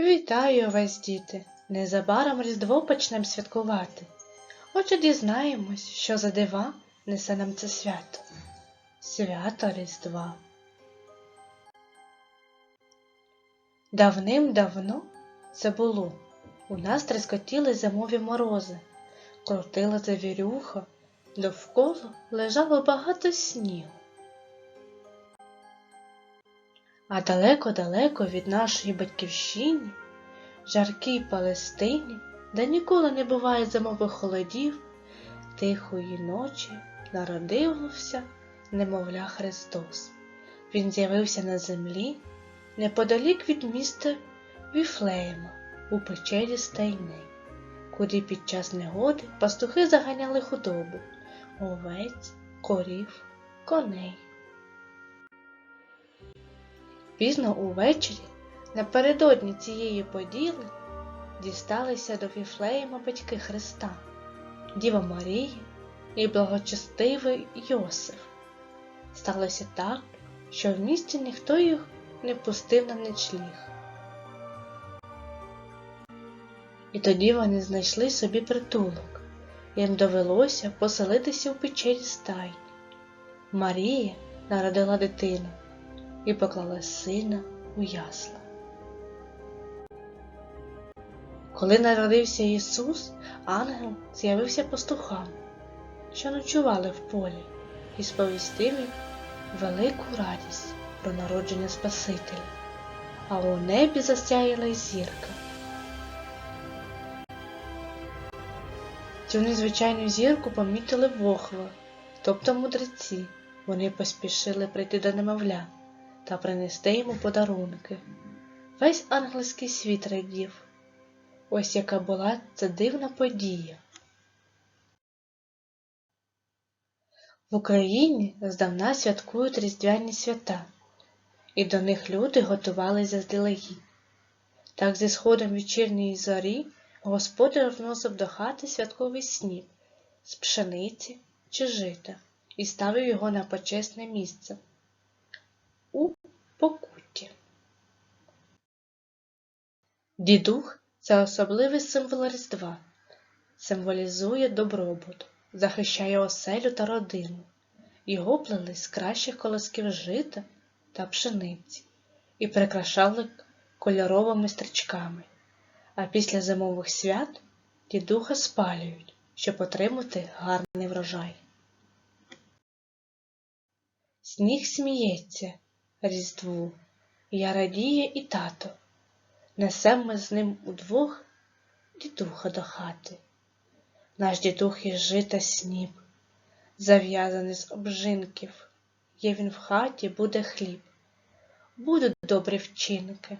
Вітаю вас, діти! Незабаром Різдво почнем святкувати. Отже, дізнаємось, що за дива несе нам це свято. Свято Різдва. Давним-давно це було. У нас трескотіли зимові морози, крутила завірюха, довкола лежало багато снігу. А далеко-далеко від нашої батьківщини, жаркій Палестині, де ніколи не буває зимових холодів, тихої ночі народився немовля Христос. Він з'явився на землі неподалік від міста Віфлеєма у печері Стайни, куди під час негоди пастухи заганяли худобу, овець, корів, коней. Пізно увечері, напередодні цієї поділи, дісталися до Віфлеєма батьки Христа, Діва Марія і благочестивий Йосиф. Сталося так, що в місті ніхто їх не пустив на ночліг. І тоді вони знайшли собі притулок, їм довелося поселитися у печері стайні. Марія народила дитину і поклала сина у ясла. Коли народився Ісус, ангел з'явився пастухам, що ночували в полі, і сповістив їм велику радість про народження Спасителя, а у небі засяяла й зірка. Цю незвичайну зірку помітили вохва, тобто мудреці. Вони поспішили прийти до немовля та принести йому подарунки. Весь ангельський світ радів. Ось яка була ця дивна подія. В Україні здавна святкують різдвяні свята, і до них люди готували заздалегідь. Так зі сходом вечірньої зорі господар вносив до хати святковий сніп з пшениці чи жита і ставив його на почесне місце покутті. Дідух це особливий символ Різдва, символізує добробут, захищає оселю та родину. Його плели з кращих колосків жита та пшениці і прикрашали кольоровими стрічками. А після зимових свят дідуха спалюють, щоб отримати гарний врожай. Сніг сміється різдву, я радіє і тато. Несем ми з ним удвох дідуха до хати. Наш дідух із жита сніп, зав'язаний з обжинків. Є він в хаті, буде хліб, будуть добрі вчинки.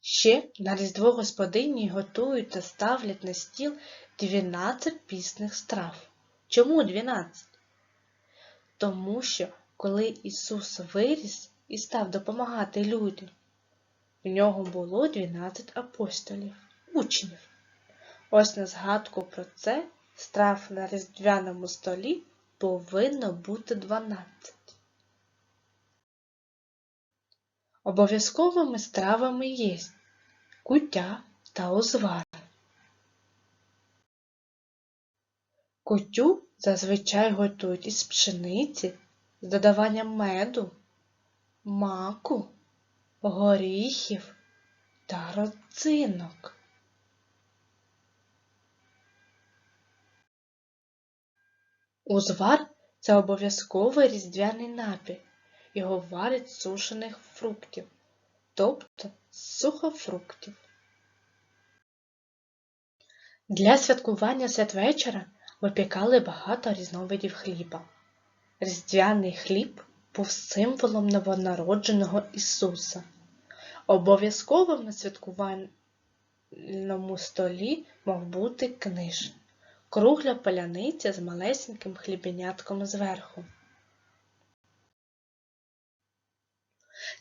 Ще на різдво господині готують та ставлять на стіл дванадцять пісних страв. Чому дванадцять? Тому що, коли Ісус виріс і став допомагати людям, в нього було дванадцять апостолів, учнів. Ось на згадку про це страв на різдвяному столі повинно бути дванадцять. Обов'язковими стравами є куття та узвар. Кутю зазвичай готують із пшениці з додаванням меду, маку, горіхів та родзинок. Узвар це обов'язковий різдвяний напій. Його варять з сушених фруктів, тобто з сухофруктів. Для святкування святвечора випікали багато різновидів хліба. Різдвяний хліб був символом новонародженого Ісуса. Обов'язковим на святкувальному столі мав бути книж, кругля поляниця з малесеньким хлібенятком зверху.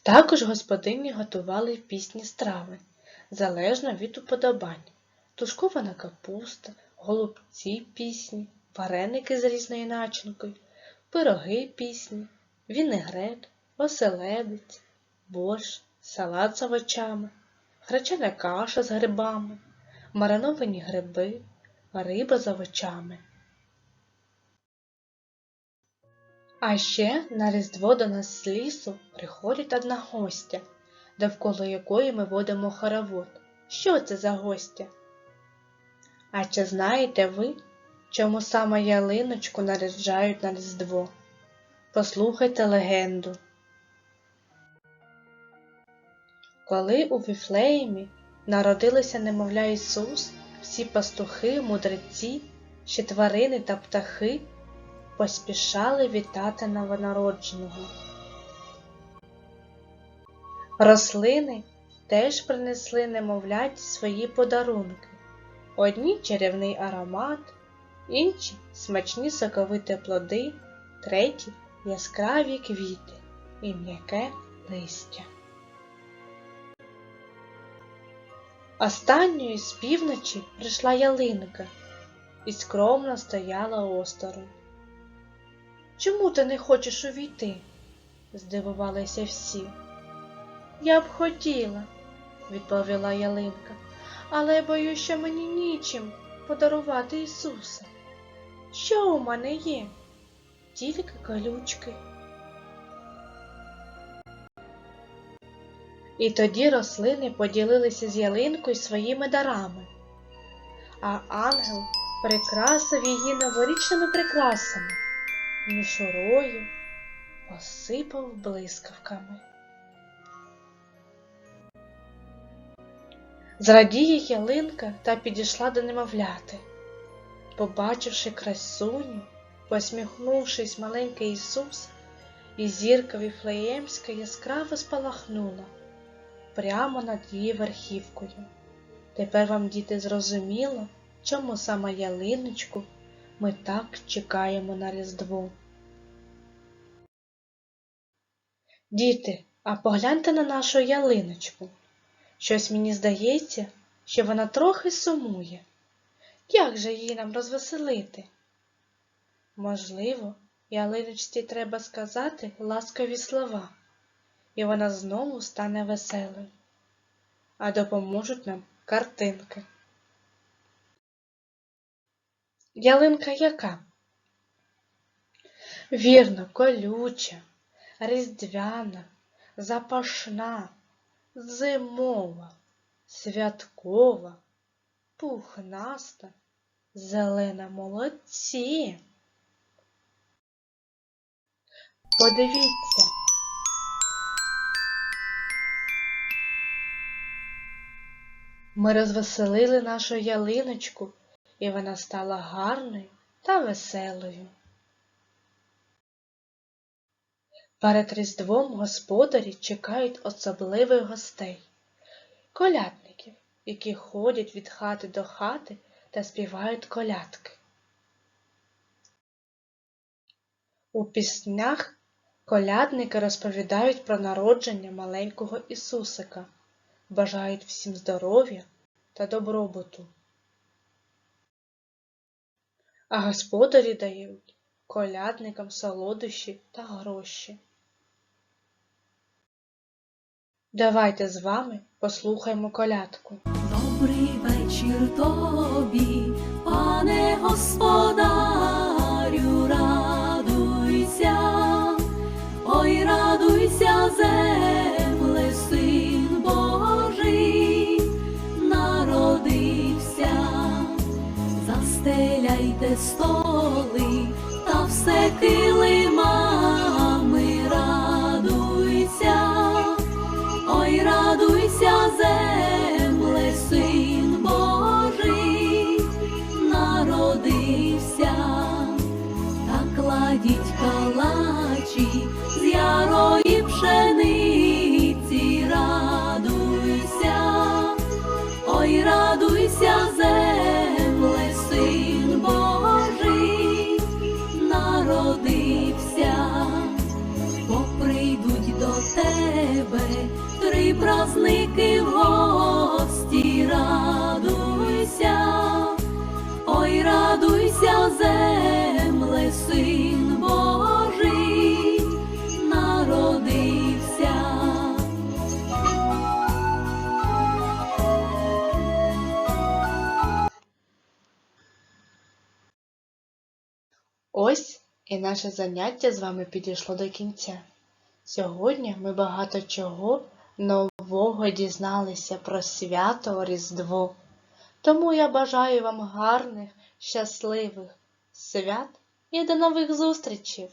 Також господині готували пісні страви, залежно від уподобань, тушкована капуста, голубці пісні, вареники з різною начинкою, пироги пісні, вінегрет, оселедець, борщ, салат з овочами, гречана каша з грибами, мариновані гриби, риба з овочами. А ще на Різдво до нас з лісу приходить одна гостя, довкола якої ми водимо хоровод. Що це за гостя? А чи знаєте ви, чому саме ялиночку наряджають на Різдво? Послухайте легенду. Коли у Віфлеємі народилися немовля Ісус, всі пастухи, мудреці, ще тварини та птахи поспішали вітати новонародженого. Рослини теж принесли немовляті свої подарунки. Одні чарівний аромат, інші смачні соковиті плоди, треті яскраві квіти і м'яке листя. Останньою з півночі прийшла ялинка і скромно стояла осторонь. Чому ти не хочеш увійти? здивувалися всі. Я б хотіла, відповіла ялинка, але боюсь, що мені нічим подарувати Ісуса. Що у мене є? Тільки колючки. І тоді рослини поділилися з ялинкою своїми дарами, а ангел прикрасив її новорічними прикрасами, мішурою посипав блискавками. Зрадіє ялинка та підійшла до немовляти. Побачивши красуню, посміхнувшись маленький Ісус, і зірка Віфлеємська яскраво спалахнула прямо над її верхівкою. Тепер вам, діти, зрозуміло, чому саме ялиночку ми так чекаємо на Різдво. Діти, а погляньте на нашу ялиночку. Щось мені здається, що вона трохи сумує. Як же її нам розвеселити? Можливо, ялиночці треба сказати ласкові слова, і вона знову стане веселою, а допоможуть нам картинки. Ялинка яка? Вірно, колюча, різдвяна, запашна, зимова, святкова, пухнаста, зелена молодці. Подивіться. Ми розвеселили нашу ялиночку, і вона стала гарною та веселою. Перед Різдвом господарі чекають особливих гостей, колядників, які ходять від хати до хати та співають колядки. У піснях колядники розповідають про народження маленького Ісусика, бажають всім здоров'я та добробуту. А господарі дають колядникам солодощі та гроші. Давайте з вами послухаємо колядку. Добрий вечір тобі, пане господарю, радуйся, земле, син Божий, народився. Бо прийдуть до тебе три праздники в гості, радуйся, ой, радуйся, земле, і наше заняття з вами підійшло до кінця. Сьогодні ми багато чого нового дізналися про свято Різдво. Тому я бажаю вам гарних, щасливих свят і до нових зустрічей!